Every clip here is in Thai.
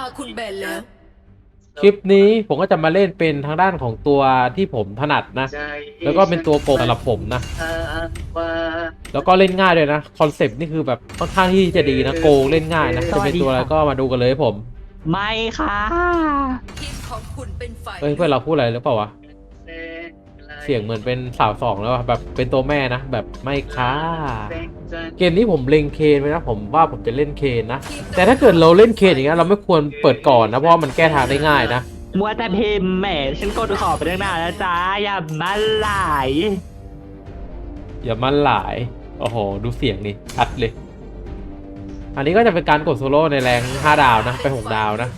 าคุณแบนแล้ว คลิปนี้ผมก็จะมาเล่นเป็นทางด้านของตัวที่ผมถนัดนะ แล้วก็เป็นตัวโปรสำหรับผมนะ แล้วก็เล่นง่ายด้วยนะ คอนเซปต์นี่คือแบบค่อนข้างที่จะดีนะ โกงเล่นง่ายนะ จะเป็นตัวอะไรก็มาดูกันเลยผม ไม่ค่ะทีมของคุณเป็นฝ่ายเอ้ยเพื่อนเราพูดอะไรหรือเปล่าวะ เสียงเหมือนเป็นสาวสองแล้วอะแบบเป็นตัวแม่นะ แบบไม่ค่ะ เกมนี้ผมเล็งเคนไว้นะผมว่าผมจะเล่นเคนนะ แต่ถ้าเกิดเราเล่นเคนอย่างเงี้ยเราไม่ควรเปิดก่อนนะ เพราะว่ามันแก้ทางได้ง่ายนะ มัวแต่พิมพ์แหมฉันกดขอไปตั้งนานแล้วจ้าอย่ามาไหลายอย่ามันหลาย โอ้โห ดูเสียงนี่ชัดเลย อันนี้ก็จะเป็นการกดโซโล่ในแรง 5 ดาวนะ ไป 6 ดาวนะ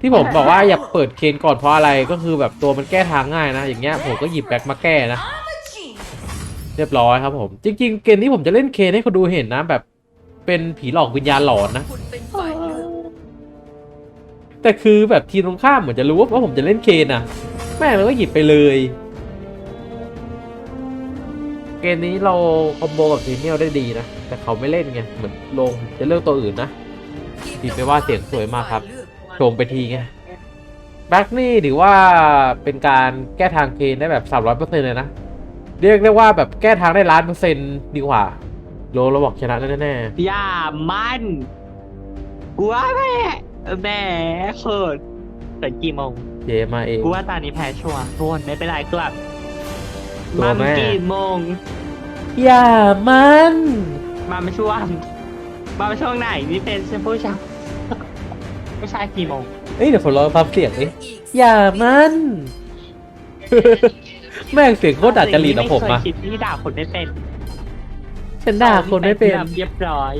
ที่ผมบอกว่าอย่าเปิดเคนก่อนเพราะอะไรก็คือแบบตัวมันแก้ทางง่ายนะ อย่างเงี้ยผมก็หยิบแบ็คมาแก้นะ เรียบร้อยครับผม จริง ๆ เกมนี้ผมจะเล่นเคนให้เขาดูเห็นนะแบบเป็นผีหลอกวิญญาณหลอนนะแต่คือแบบทีมตรงข้ามเหมือนจะรู้ว่าผมจะเล่นเคนอะ แม่งเราก็หยิบไปเลย เกมนี้เราคอมโบกับซีเนียลได้ดีนะ แต่เขาไม่เล่นไงเหมือนลงจะเลือกตัวอื่นนะผิดไปว่าเสียงสวยมากครับ ชมไปทีไงแบ็กนี่ถือว่าเป็นการแก้ทางเคนได้แบบสามร้อยเปอร์เซ็นต์เลยนะ เรียกได้ว่าแบบแก้ทางได้ล้านเปอร์เซ็นต์ดีกว่า โลเราบอกชนะแน่อย่ามันกูว่าแม่แหม่เขินเกิดกี่โมงๆเจมาเองกูว่าตอนนี้แพ้ชัวร์ทุกคนไม่เป็นไรกลับตัวมันแม่กี่โมง อย่ามันมาไม่ช่วงมาไม่ช่วงไหนนี่เป็นเซมพูชา ไม่ใช่กี่โมงเอ้ยเดี๋ยวผมลองฟังเสียงดิอีกอย่ามันแม่งเสียงโคตรดัดจริตอะผมอะไเคยคิดที่ด่าคนไม่เป็นฉันด่าคนไม่เป็น เรียบร้อย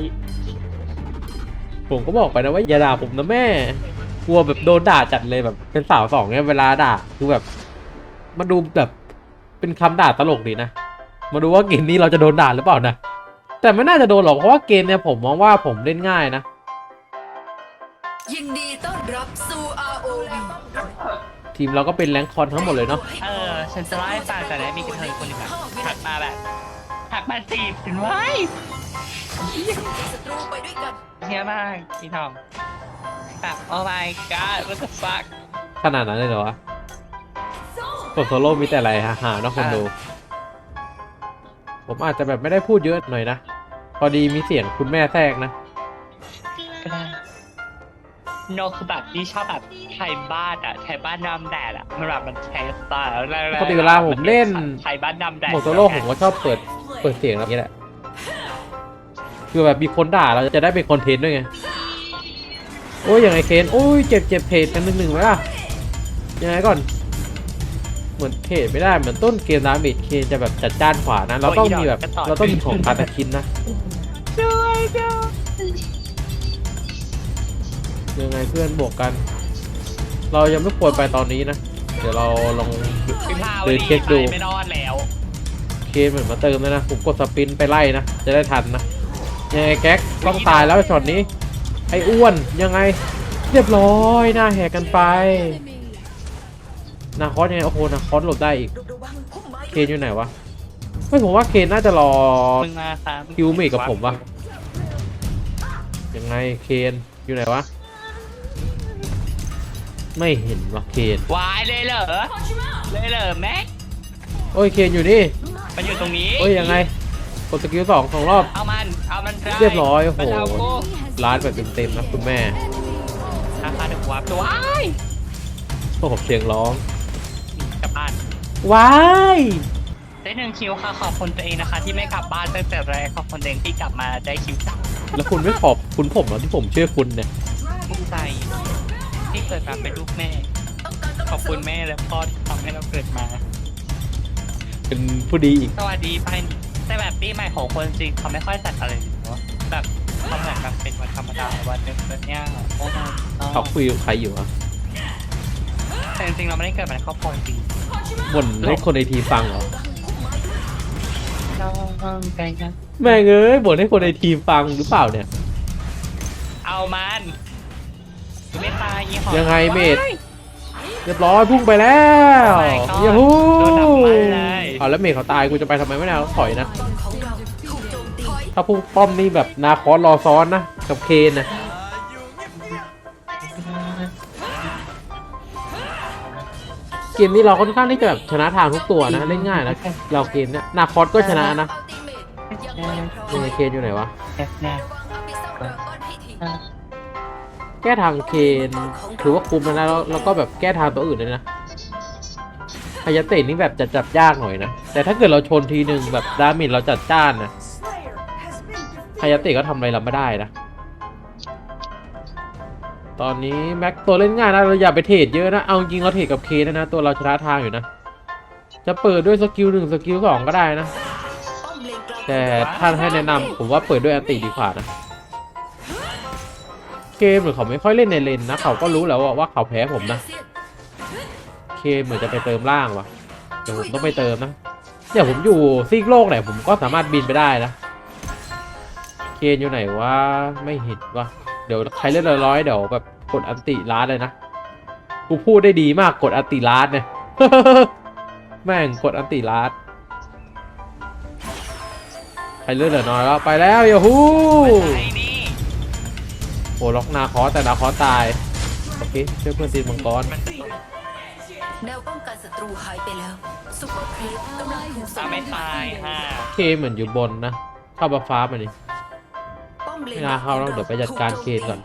ผมก็บอกไปนะว่าอย่าด่าผมนะแม่ กลัวแบบโดนด่าจัดเลยแบบเป็นสาวสองเนี่ยเวลาด่าคือแบบมาดูแบบเป็นคำด่าตลกดีนะ มาดูว่าเกมนี้เราจะโดนด่าหรือเปล่านะ แต่ไม่น่าจะโดนหรอกเพราะว่าเกมเนี่ยผมมองว่าผมเล่นง่ายนะ ยินดีต้อนรับสู่ ROV ทีมเราก็เป็นแรงค์คอนทั้งหมดเลยเนาะเออฉันจะเล่าให้ฟังแต่ได้มีกระเทยคนหนึ่งแบบถักมาแบบถักมาจีบฉันไว้ศัตรูไปด้วยกันเฮียมากพี่ทอมแบบ oh my god what the fuck ขนาดนั้นเลยเหรอวะกดโซโล่มีแต่อะไรฮะหาเนอะคนดู ผมอาจจะแบบไม่ได้พูดเยอะหน่อยนะ พอดีมีเสียงคุณแม่แทรกนะก็ได้ โนคือแบบที่ชอบแบบไทยบ้านอะไทยบ้านนำแดดอะมันแบบมันใช้สไตล์แล้วปกติเวลาผมเล่น ไทยบ้านนำแดดโหมดโซโล่ผมก็ชอบเปิดเปิดเสียงแบบนี้แหละคือแบบมีคนด่าเราจะได้เป็นคอนเทนต์ด้วยไงโอ้ยยังไงเคนโอ้ยเจ็บเจ็บเพจกันหนึ่งหนึ่งไหมล่ะยังไงก่อน เหมือนเพจไม่ได้เหมือนต้นเกมดาเมจเคนจะแบบจัดจ้านขวานะ เราต้องมีแบบเราต้องมีของคาตาคินนะด้วยด้วย ยังไงเพื่อนบวกกัน เรายังไม่ควรไปตอนนี้นะ เดี๋ยวเราลองพี่พาวเดินเช็คดูไปไม่รอดแล้วเคนเหมือนมาเติมแล้วนะผมกดสปินไปไล่นะ จะได้ทันนะยังไงแก๊กต้องตายแล้วช็อตนี้ ไอ้อ้วนยังไง เรียบร้อยหน้าแหกกันไปนาคอสยังไงโอ้โหนาคอสหลบได้อีกระวังพุ่มไม้เคนอยู่ไหนวะไม่ผมว่าเคนน่าจะรอมึงมาครับคิวเมทกับผมวะยังไงเคนอยู่ไหนวะ ไม่เห็นวะเคนวายเลยเหรอเลยเหรอแม็กโอ้ยเคนอยู่นี่มันอยู่ตรงนี้โอ้ยยังไงกดสกิลสองสองรอบเอามันเอามันได้เรียบร้อยโอ้โหมันเอากูร้านแบบเต็มๆนะคุณแม่อาคาเดวับตัวว้ายพวกผมเสียงร้องกลับบ้านว้ายได้หนึ่งคิวค่ะขอบคุณตัวเองนะคะ ที่ไม่กลับบ้านตั้งแต่แรกขอบคุณตัวเองที่กลับมาได้คิวสามแล้วคุณไม่ขอบคุณผมเหรอที่ผมเชื่อคุณเนี่ยภูมิใจที่ เกิดมาเป็นลูกแม่ ขอบคุณแม่และพ่อที่ทำให้เราเกิดมา เป็นผู้ดีอีก สวัสดีไปแต่แบบปีใหม่ของคนจริงเขาไม่ค่อยจัดอะไรเลยเนาะแบบเขาเหมือนแบบเป็นวันธรรมดาวันหนึงแบบเนี้ยโอ้ my god เขาคุยกับใครอยู่อะแต่จริงๆเราไม่ได้เกิดมาในครอบครัวจริงบ่นให้คนในทีมฟังเหรอ เราไปกันแม่งเอ้ยบ่นให้คนในทีมฟังหรือเปล่าเนี่ย เอามัน ไม่ตายยี่ห้อยังไงเมธเรียบร้อยพุ่งไปแล้ว Oh my god ยูฮูโดนดับไม้เลยเอาแล้วเมย์เขาตายกูจะไปทำไมไม่ได้ถอยนะตอนของเราถูกโจมตีถ้าพุ่งป้อมนี่แบบนาคอสรอซ้อนนะกับเคนนะเกมนี้เราค่อนข้างที่จะแบบชนะทางทุกตัวนะเล่นง่ายนะเราเกมเนี้ยนาคอสก็ชนะนะอัลติเมทยังไม่พร้อมเอเคนอยู่ไหนวะแค่แน่ร แก้ทางเคนถือว่าคุ้มแล้วนะแล้วแล้วก็แบบแก้ทางตัวอื่นเลยนะฮายาเตะนี่แบบจะจับยากหน่อยนะ แต่ถ้าเกิดเราชนทีหนึ่งแบบดาเมจเราจัดจ้านนะฮายาเตะก็ทำอะไรเราไม่ได้นะ ตอนนี้แม็กตัวเล่นง่ายนะเราอย่าไปเทรดเยอะนะ เอาจริงเราเทรดกับเคนนะ ตัวเราชนะทางอยู่นะ จะเปิดด้วยสกิลหนึ่งสกิลสองก็ได้นะ แต่ท่านให้แนะนำผมว่าเปิดด้วยอันติดีกว่านะ เกมเหมือนเขาไม่ค่อยเล่นในเลนนะ เขาก็รู้แล้วว่าเขาแพ้ผมนะเคเหมือนจะไปเติมล่างวะเดี๋ยวผมต้องไปเติมนะเดี๋ยวผมอยู่ซีกโลกไหนผมก็สามารถบินไปได้นะเคนอยู่ไหนวะไม่เห็นวะเดี๋ยวใครเล่นร้อยๆเดี๋ยวแบบกดอันติลาดเลยนะกูพูดได้ดีมากกดอันติลาดเนี่ยแม่งกดอันติลาดใครเลือดเหลือน้อยแล้วไปแล้วยาฮูไอ้ โอ้ล็อกนาคอสแต่นาคอสตาย โอเคช่วยเพื่อนตีมังกรมันจะแนวป้องกันศัตรูหายไปแล้วซุปเปอร์ครีปกำลังถูกส่ตางไม่ตายฮะเคเหมือนอยู่บนนะ เข้าบัฟฟ้ามาดิป้อมเลนไม่น่าเข้าแล้วเดี๋ยวไปจัดการเคนก่อน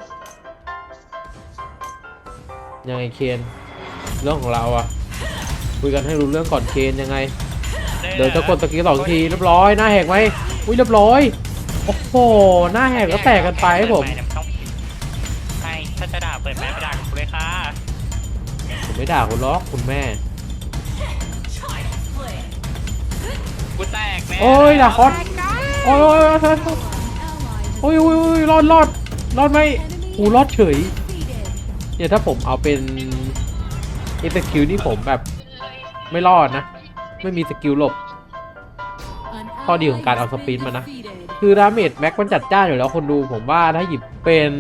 ยังไงเคนเรื่องของเราอะคุยกันให้รู้เรื่องก่อนเคนยังไง เดี๋ยวจะกดตะกี้สองทีเรียบร้อยหน้าแหกไหมอุ้ยเรียบร้อย โอ้โหหน้าแหกก็แตกกันไปครับผม ไม่ด่าคุณล็อกคุณแม่ กูแตกแม่โอ้ยนาคอสโอ้ยโอ้ยโอ้ยโอ้ยโอ้ยรอดรอดรอดไหมกูรอดเฉย เนี่ยถ้าผมเอาเป็นเอ็กซ์คิวนี่ผมแบบ ไม่รอดนะ ไม่มีสกิลหลบข้อดีของการเอาสปรินต์มานะ คือดาเมจแม็กมันจัดจ้านอยู่แล้วคนดูผมว่าถ้าหยิบเป็น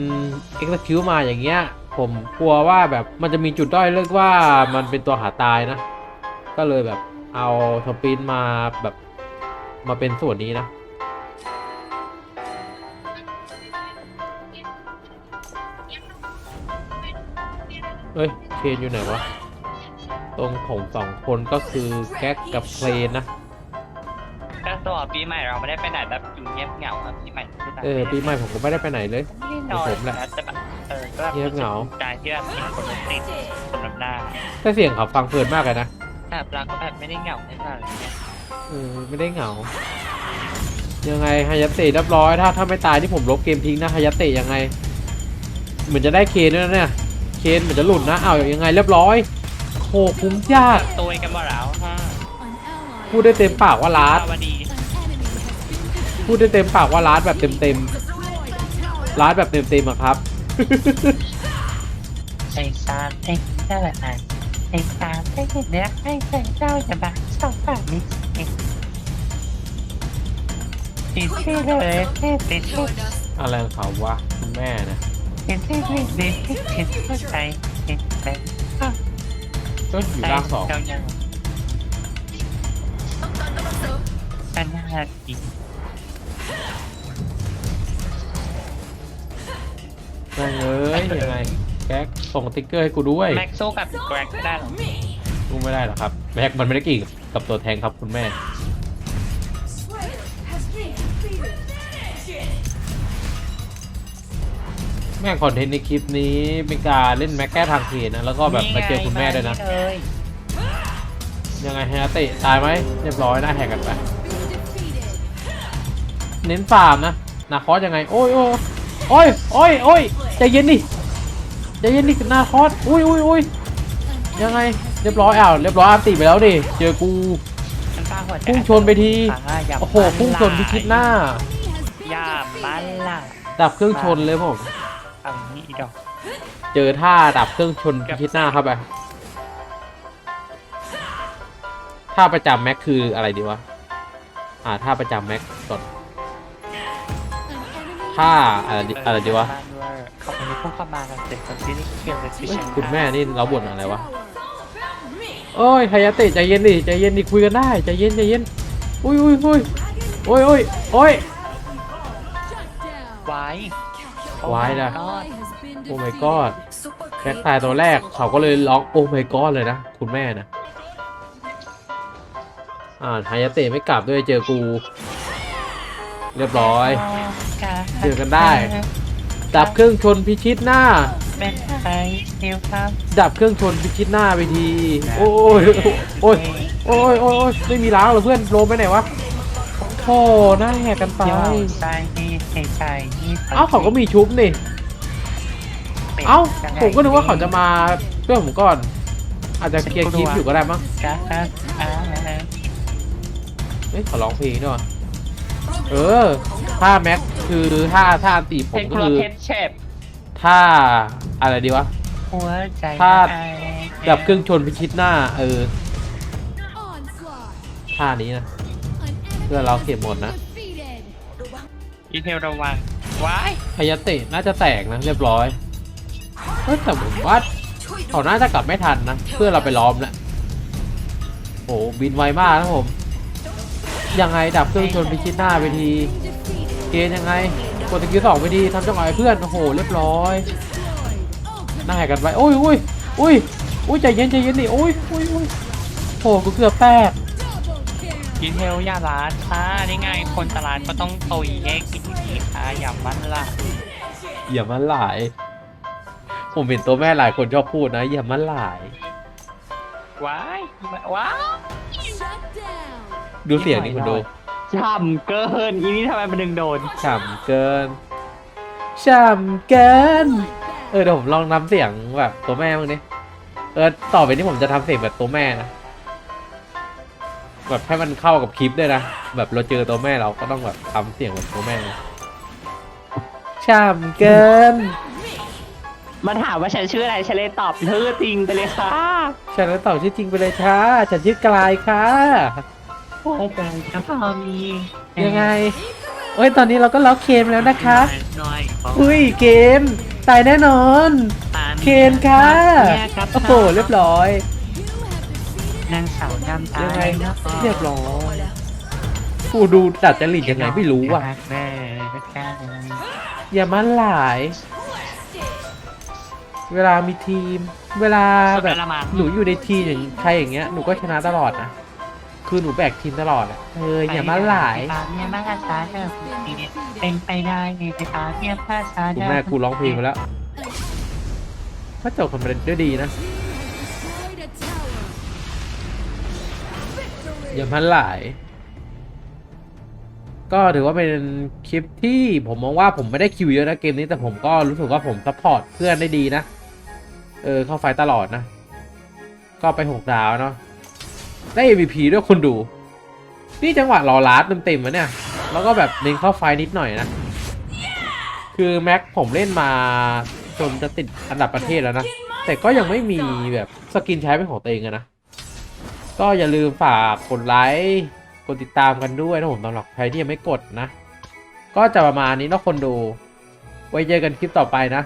เอ็กซ์คิวมาอย่างเงี้ย ผมกลัวว่าแบบมันจะมีจุดด้อยเรียกว่ามันเป็นตัวหาตายนะ ก็เลยแบบเอาสปรินต์มาแบบมาเป็นส่วนนี้นะเฮ้ยเคนอยู่ไหนวะ ตรงผมสองคนก็คือแก๊กกับเพลนนะก็ตัวปีใหม่เราไม่ได้ไปไหนแบบอยู่เงียบเหงาอะปีใหม่ไม่ได้เออปีใหม่ผมก็ไม่ได้ไปไหนเลยไม่ได้นอนผมแหละนะแต่แบบ เออก็แบบเงียบเหงา ใจที่แบบมีคนมาติดคนนำหน้าแต่เสียงเขาฟังเพลินมากเลยนะแต่เราก็แบบไม่ได้เหงาในขนาดนี้ เออไม่ได้เหงา ยังไงฮายาเตะเรียบร้อยถ้าถ้าไม่ตายที่ผมลบเกมทิ้งนะฮายาเตะยังไง เหมือนจะได้เคนด้วยนะเนี่ยเคนเหมือนจะหลุดนะอ้าวยังไงเรียบร้อยโคคุ้มยากตัวกันหมดแล้วฮะพูดได้เต็มปากว่าลาดสวัสดีพูดได้เต็มปากว่าลาดแบบเต็มเต็มๆลาดแบบเต็มเต็มๆอะครับ ใจซาเต้นได้แบบไหนใจซาเต้นเนี่ยให้ใจเจ้าจะบ้าสองฝั่งนี้เองติดที่เลยติดติดที่อะไรของเขาวะคุณแม่นะติดที่ติดติดที่ติดที่ใจติดไปก็อยู่ล่างสองเจ้ายังต้องก แม่งเอ้ยยังไงแก๊กส่งติ๊กเกอร์ให้กูด้วยแม็กสู้กับแกรกได้หรอกูไม่ได้หรอกครับแม็กมันไม่ได้เกี่งกับตัวแทงครับคุณแม่แม่งคอนเทนต์ในคลิปนี้เป็นการเล่นแม็กแก้ทางเขียนนะแล้วก็แบบมาเจอคุณแม่ด้วยนะ เลยยังไงฮะเตะตายไหมเรียบร้อยหน้าแหกกันไป เน้นฟาร์มนะนาคอสยังไง โอ้ยโอ้ย โอ้ยโอ้ยโอ้ยใจเย็นดิใจเย็นดิหน้าคอสอุ้ยอุ้ยอุ้ยยังไงเรียบร้อยอ้าวเรียบร้อยอาร์ติไปแล้วดิเจอกูมันปาหัวใจพุ่งชนไปทีาย่าโอ้โหพุ่งชนพิชิตหน้าอย่าบ้านล่ะดับเครื่องชนเลยผมเอาอย่างนี้อีดอกเจอท่าดับเครื่องชนพิชิตหน้าเข้าไปท่าประจำแม็กคืออะไรดีวะอ่าท่าประจำแม็กก่อ นท่าอะไรดีอะไรดีวะเขาไม่ได้พุ่งเข้ามากันเสร็จคนที่ได้เกี่ยวกับที่เฮ้ยฉันคุณแม่นี่เราบ่นอะไรวะโอ้ยไฮยาเตะใจเย็นดิใจเย็นดิคุยกันได้ใจเย็นใจเย็นอุ้ยอุ้ยอุ้ยโอ้ยโอ้ยโอ้ย ไว้ไว้นะ ก็โอ้ my god ซุปเปอร์คแม็รีกปตายตัวแรกเขาก็เลยร้องโอ้ my god เลยนะ คุณแม่นะ อ่าฮายาเตะไม่กลับด้วยเจอกู เรียบร้อย เจอกันได้ ดับเครื่องชนพิชิตหน้า เป็นใครเดียวครับดับเครื่องชนพิชิตหน้าไปที โอ้ยโอ้ยโอ้ยโอ้ยโอ้ยไม่มีล้างเหรอเพื่อนโลไปไหนวะโอ้หน้าแหกกันไปยอดใจนี่ใจนี่เอ้าเขาก็มีชุบนี่ เอ้าผมก็นึกว่าเขาจะมาเพื่อนผมก่อน อาจจะเคลียร์คลิปอยู่ก็ได้มั้งจ้าอ่าเฮ้ยเขาร้องเพลงด้วยว่ะเออ ถ้าแม็ก คือถ้าถ้าตีผเป็มนก็ครัวคือเพชรเชฟถ้าอะไรดีวะ หัวใจถ้าดับเครื่องชนพิชิตหน้า เออท่านี้นะเพื่อเราเก็บหมดนะอีเทลระวังว้ายพยาเตะน่าจะแตกนะ เรียบร้อยเฮ้ยแต่ผมว่าเขาน่าจะกลับไม่ทันนะ เพื่อเราไปล้อมแล้วโอ้บินไวมากนะผม ยังไงดับเครื่องชนพิชิตหน้าไปที เกณฑ์ยังไงกดตะกี้สองไปดีทำจังหวะให้เพื่อนโอ้โหเรียบร้อยน่าแหกกันไปโอ้ยโอ้ยโอ้ยโอ้ยใจเย็นใจเย็นดิโอ้ยโอ้ยโอ้ยโอ้กูเกือบแตกอีเทลอย่าร้านค่ะนี่ไงคนตลาดก็ต้องโตยแยกกินดีค่ะอย่ามันละอย่ามาหลาย ผมเห็นตัวแม่หลายคนชอบพูดนะ อย่ามาหลาย ว้ายว้ายดูเสียงนี่คุณดู ช่ำเกินอีนี่ทำไมมันดึงโดน ฉ่ำเกิน ฉ่ำเกิน เออเดี๋ยวผมลองทำเสียงแบบตัวแม่บ้างดิเออต่อไปนี้ผมจะทำเสียงแบบตัวแม่นะแบบให้มันเข้ากับคลิปด้วยนะแบบเราเจอตัวแม่เราก็ต้องแบบทำเสียงแบบตัวแม่ฉ่ำเกินมาถามว่าฉันชื่ออะไรฉันเลยตอบชื่อจริงไปเลยค่ะ ฉันแล้วตอบชื่อจริงไปเลยค่ะ ฉันชื่อกลายค่ะ ไม่เป็นครับพอมียังไงโอ้ยตอนนี้เราก็ล็อกเคนแล้วนะคะหน่อยอุ้ยเกนตายแน่นอน เคนค่ะโอ้โหเรียบร้อยนางสาวดำตายังไงนะเรียบร้อยผู้ดูดัดจริตยังไงไม่รู้ว่ะแม่ค่ะอย่ามาหลาย เวลามีทีม เวลาแบบหนูอยู่ในทีมอย่างใครอย่างเงี้ยหนูก็ชนะตลอดนะ คือหนูแบกทีมตลอดอะเอออย่ามาหลายเนี่ยมาช้าเถอะเป็นไปได้ไงไปตาเนี่ยพลาดช้าคุณแม่กูร้องเพลงไปแล้วก็จบกันไปด้วยดีนะ อย่าพันหลาย ก็ถือว่าเป็นคลิปที่ผมมองว่าผมไม่ได้คิวเยอะนะเกมนี้แต่ผมก็รู้สึกว่าผมซัพพอร์ตเพื่อนได้ดีนะ เออเข้าไฟตลอดนะ ก็ไปหกดาวเนาะ ได้ MVP ด้วยคนดู นี่จังหวะรอลาดเต็มๆวะเนี่ย แล้วก็แบบเน้นเข้าไฟนิดหน่อยนะ คือแม็กผมเล่นมาจนจะติดอันดับประเทศแล้วนะ แต่ก็ยังไม่มีแบบสกินใช้เป็นของตัวเองอะนะ ก็อย่าลืมฝากกดไลค์กดติดตามกันด้วยนะผมสำหรับใครที่ยังไม่กดนะ ก็จะประมาณนี้นะคนดู ไว้เจอกันคลิปต่อไปนะ